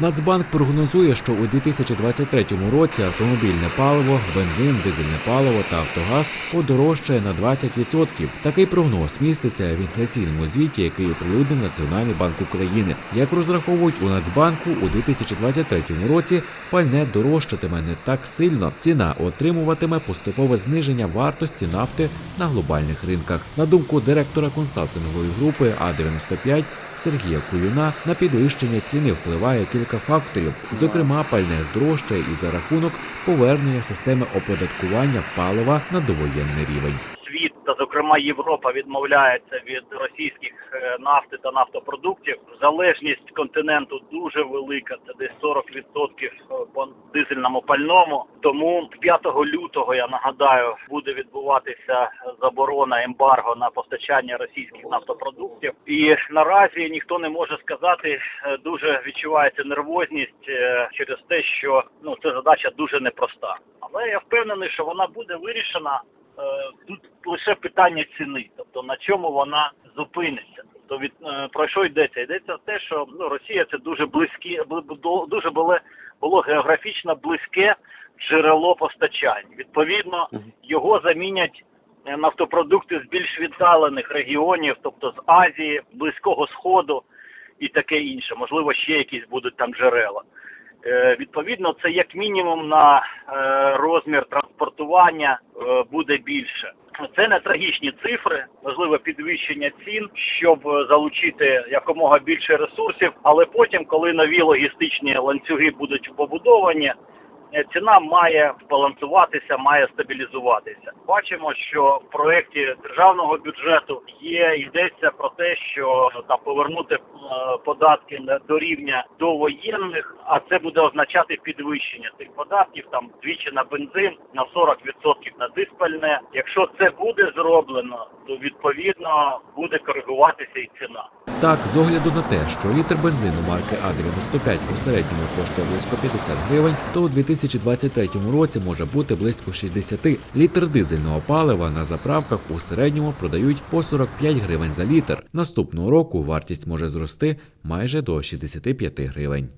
Нацбанк прогнозує, що у 2023 році автомобільне паливо, бензин, дизельне паливо та Автогаз подорожчає на 20%. Такий прогноз міститься в інфляційному звіті, який оприлюднив Національний банк України. Як розраховують у Нацбанку, у 2023 році пальне дорожчатиме не так сильно. Ціна отримуватиме поступове зниження вартості нафти на глобальних ринках. На думку директора консалтингової групи А95 Сергія Кулюна, на підвищення ціни впливає кілька факторів. Зокрема, пальне здорожчає і за рахунок повернення системи оподаткування палива на довоєнний рівень. Та зокрема Європа відмовляється від російських е, нафти та нафтопродуктів. Залежність континенту дуже велика. Це десь 40% по дизельному пальному. Тому 5 лютого я нагадаю буде відбуватися заборона ембарго на постачання російських нафтопродуктів. І наразі ніхто не може сказати. е, Дуже відчувається нервозність е, через те, що ну це задача дуже непроста. Але я впевнений, що вона буде вирішена. Е, Тут лише питання ціни, тобто на чому вона зупиниться. Тобто від е, про що йдеться? Йдеться те, що ну Росія це дуже близькі, бл- бл- дуже було, було географічно близьке джерело постачань. Відповідно, його замінять е, нафтопродукти з більш віддалених регіонів, тобто з Азії, Близького Сходу і таке інше. Можливо, ще якісь будуть там джерела. Е, Відповідно, це як мінімум на е, розмір транспортування е, буде більше. Це не трагічні цифри, можливо підвищення цін, щоб залучити якомога більше ресурсів. Але потім, коли нові логістичні ланцюги будуть побудовані, ціна має збалансуватися, має стабілізуватися. Бачимо, що в проєкті державного бюджету є йдеться про те, що там повернути е, податки до рівня довоєнних, а це буде означати підвищення цих податків там двічі на бензин, на 40% на диспальне. Якщо це буде зроблено, то відповідно буде коригуватися і ціна. Так, з огляду на те, що літр бензину марки А95 у середньому коштує близько 50 гривень, то у 2023 році може бути близько 60. Літр дизельного палива на заправках у середньому продають по 45 гривень за літр. Наступного року вартість може зрости майже до 65 гривень.